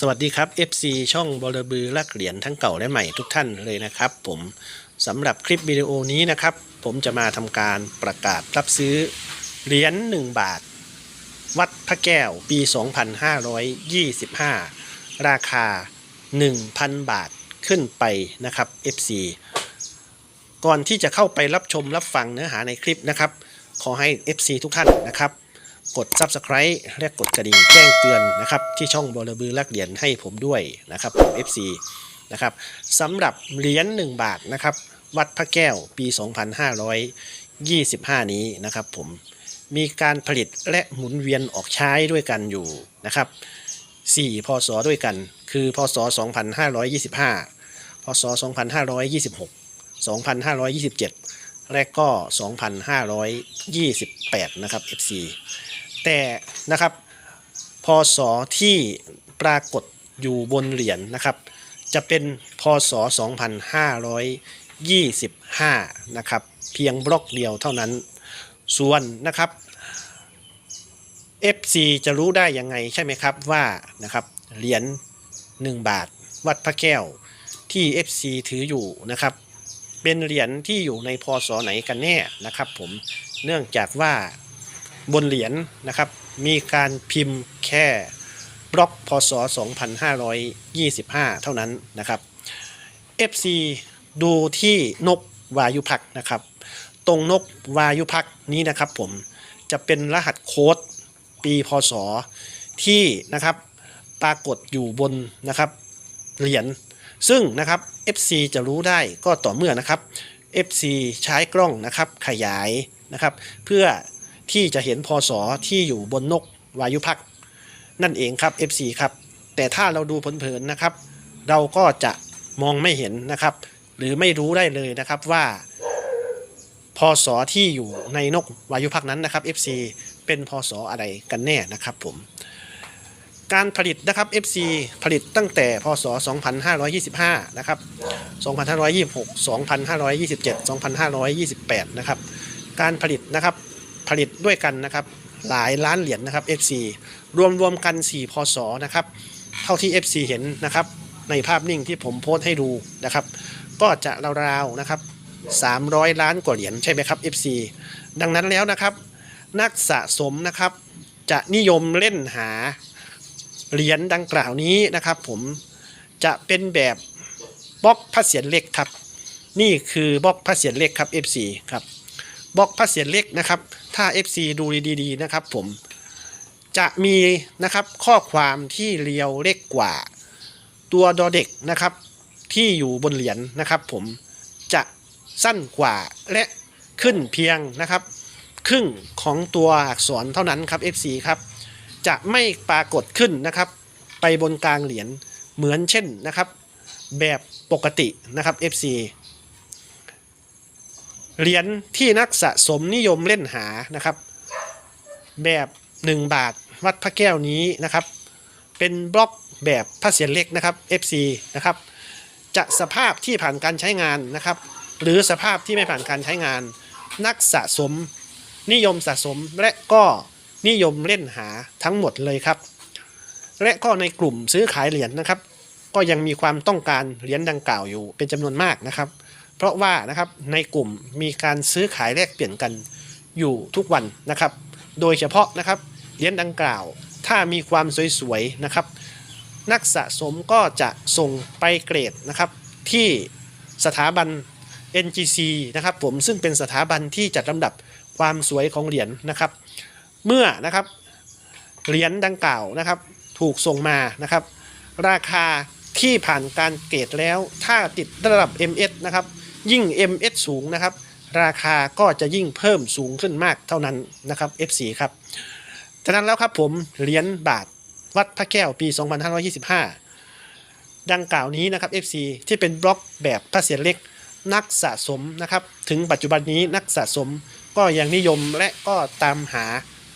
สวัสดีครับ FC ช่องบอลบือลักเหรียญทั้งเก่าและใหม่ทุกท่านเลยนะครับ ผมสำหรับคลิปวิดีโอนี้นะครับ ผมจะมาทำการประกาศรับซื้อเหรียญ1บาท วัดพระแก้วปี 2525 ราคา 1,000 บาทขึ้นไปนะครับ FC ก่อนที่จะเข้าไปรับชมรับฟังเนื้อหาในคลิปนะครับ ขอให้ FC ทุกท่านนะครับ กด Subscribe และกดกระดิ่งแจ้งเตือนนะครับที่ช่องบอลบือลักเหรียญให้ผมด้วยนะครับผม FC นะครับสำหรับเหรียญ1บาทนะครับวัดพระแก้วปี 2525 นี้นะครับผมมีการผลิตและหมุนเวียนออกใช้ด้วยกันอยู่นะครับ4พศด้วยกัน คือพศ 2525 พศ 2526 2527 และก็ 2528 นะครับ FC แต่นะครับพศที่ปรากฏอยู่บนเหรียญนะครับ จะเป็นพศ 2525 นะครับ เพียงบล็อกเดียวเท่านั้น ส่วนนะครับ FC จะรู้ได้ยังไงใช่ไหมครับว่านะครับเหรียญ1บาท วัดพระแก้วที่ FC ถืออยู่นะครับ เป็นเหรียญที่อยู่ในพศไหนกันแน่นะครับ ผมเนื่องจากว่า บนเหรียญนะครับ มีการพิมพ์แค่บล็อกพศ 2525 เท่านั้นนะครับ FC ดูที่นกวายุพักนะครับ ตรงนกวายุพักนี้นะครับผมจะเป็นรหัสโค้ดปีพศที่นะครับปรากฏอยู่บนนะครับเหรียญซึ่งนะครับ FC จะรู้ได้ก็ต่อเมื่อนะครับ FC ใช้กล้องนะครับขยายนะครับ เพื่อ ที่จะเห็นพศที่อยู่บนนกวายุพักนั่นเองครับ FC ครับ แต่ถ้าเราดูเผินๆนะครับ เราก็จะมองไม่เห็นนะครับ หรือไม่รู้ได้เลยนะครับว่าพศที่อยู่ในนกวายุพักนั้นนะครับ FC เป็นพศอะไรกันแน่นะครับผมการผลิตนะครับ FC ผลิตตั้งแต่พศ 2525 นะครับ 2526 2527 2528 นะครับ การผลิตนะครับ ผลิตด้วยกันนะครับ หลายล้านเหรียญนะครับ FC รวมรวมกัน 4 พศนะครับ เท่าที่ FC เห็นนะครับ ในภาพนิ่งที่ผมโพสต์ให้ดูนะครับ ก็จะราวๆนะครับ 300 ล้านกว่าเหรียญใช่ไหมครับ FC ดังนั้นแล้วนะครับ นักสะสมนะครับ จะนิยมเล่นหาเหรียญดังกล่าวนี้นะครับ ผมจะเป็นแบบบล็อกพระเศียรเล็กครับ นี่คือบล็อกพระเศียรเล็กครับ FC ครับ บล็อกพระเศียรเล็กนะครับ ถ้า FC ดูดีๆนะครับ ผมจะมีนะครับข้อความที่เรียวเล็กกว่า ตัวดอเด็กนะครับ ที่อยู่บนเหรียญนะครับ ผมจะสั้นกว่าและขึ้นเพียงนะครับ ครึ่งของตัวอักษรเท่านั้นครับ FC ครับจะไม่ปรากฏขึ้นนะครับ ไปบนกลางเหรียญเหมือนเช่นนะครับ แบบปกตินะครับ FC เหรียญที่นักสะสมนิยมเล่นหานะครับ แบบ 1 บาทวัดพระแก้วนี้นะครับ เป็นบล็อกแบบพระเศียรเล็กนะครับ FC นะครับ จะสภาพที่ผ่านการใช้งานนะครับ หรือสภาพที่ไม่ผ่านการใช้งาน นักสะสม นิยมสะสมและก็นิยมเล่นหาทั้งหมดเลยครับ และก็ในกลุ่มซื้อขายเหรียญนะครับ ก็ยังมีความต้องการเหรียญดังกล่าวอยู่เป็นจำนวนมากนะครับ เพราะว่านะครับในกลุ่มมีการซื้อขายแลกเปลี่ยนกันอยู่ทุกวันนะครับ โดยเฉพาะนะครับเหรียญดังกล่าว ถ้ามีความสวยๆนะครับ นักสะสมก็จะส่งไปเกรดนะครับที่สถาบัน NGC นะครับผมซึ่งเป็นสถาบันที่จัดลำดับความสวยของเหรียญนะครับ เมื่อนะครับเหรียญดังกล่าวนะครับถูกส่งมานะครับ ราคาที่ผ่านการเกรดแล้วถ้าติดระดับ MS นะครับ ยิ่ง MS สูงนะครับ ราคาก็จะยิ่งเพิ่มสูงขึ้นมากเท่านั้นนะครับ F4 ครับฉะนั้นแล้วครับผมเหรียญบาทวัดพระแก้วปี 2525 ดังกล่าวนี้นะครับ FC ที่เป็นบล็อกแบบพระเศียรเล็กนักสะสมนะครับ ถึงปัจจุบันนี้นักสะสมก็ยังนิยมและก็ตามหา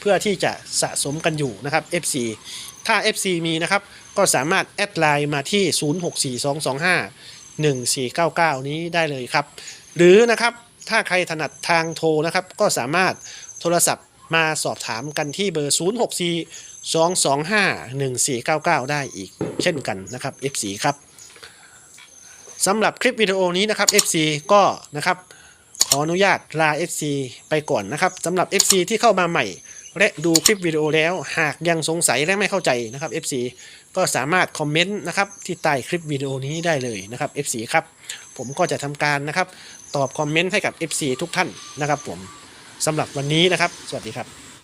เพื่อที่จะสะสมกันอยู่นะครับ FC ถ้า FC มีนะครับ ก็สามารถแอดไลน์มาที่ 064225 1499 นี้ได้เลยครับ หรือนะครับถ้าใครถนัดทางโทรนะครับ ก็สามารถโทรศัพท์มาสอบถามกันที่เบอร์ 064 2251499 ได้อีกเช่นกันนะครับ FC ครับสำหรับคลิปวิดีโอนี้นะครับ FC ก็นะครับขออนุญาตลา FC ไปก่อนนะครับสำหรับ FC ที่เข้ามาใหม่ และดูคลิปวิดีโอแล้วหากยังสงสัยและไม่เข้าใจนะครับ FC ก็สามารถคอมเมนต์นะครับที่ใต้คลิปวิดีโอนี้ได้เลยนะครับ FC ครับผมก็จะทำการนะครับ ตอบคอมเมนต์ให้กับ FC ทุกท่านนะครับ ผมสำหรับวันนี้นะครับ สวัสดีครับ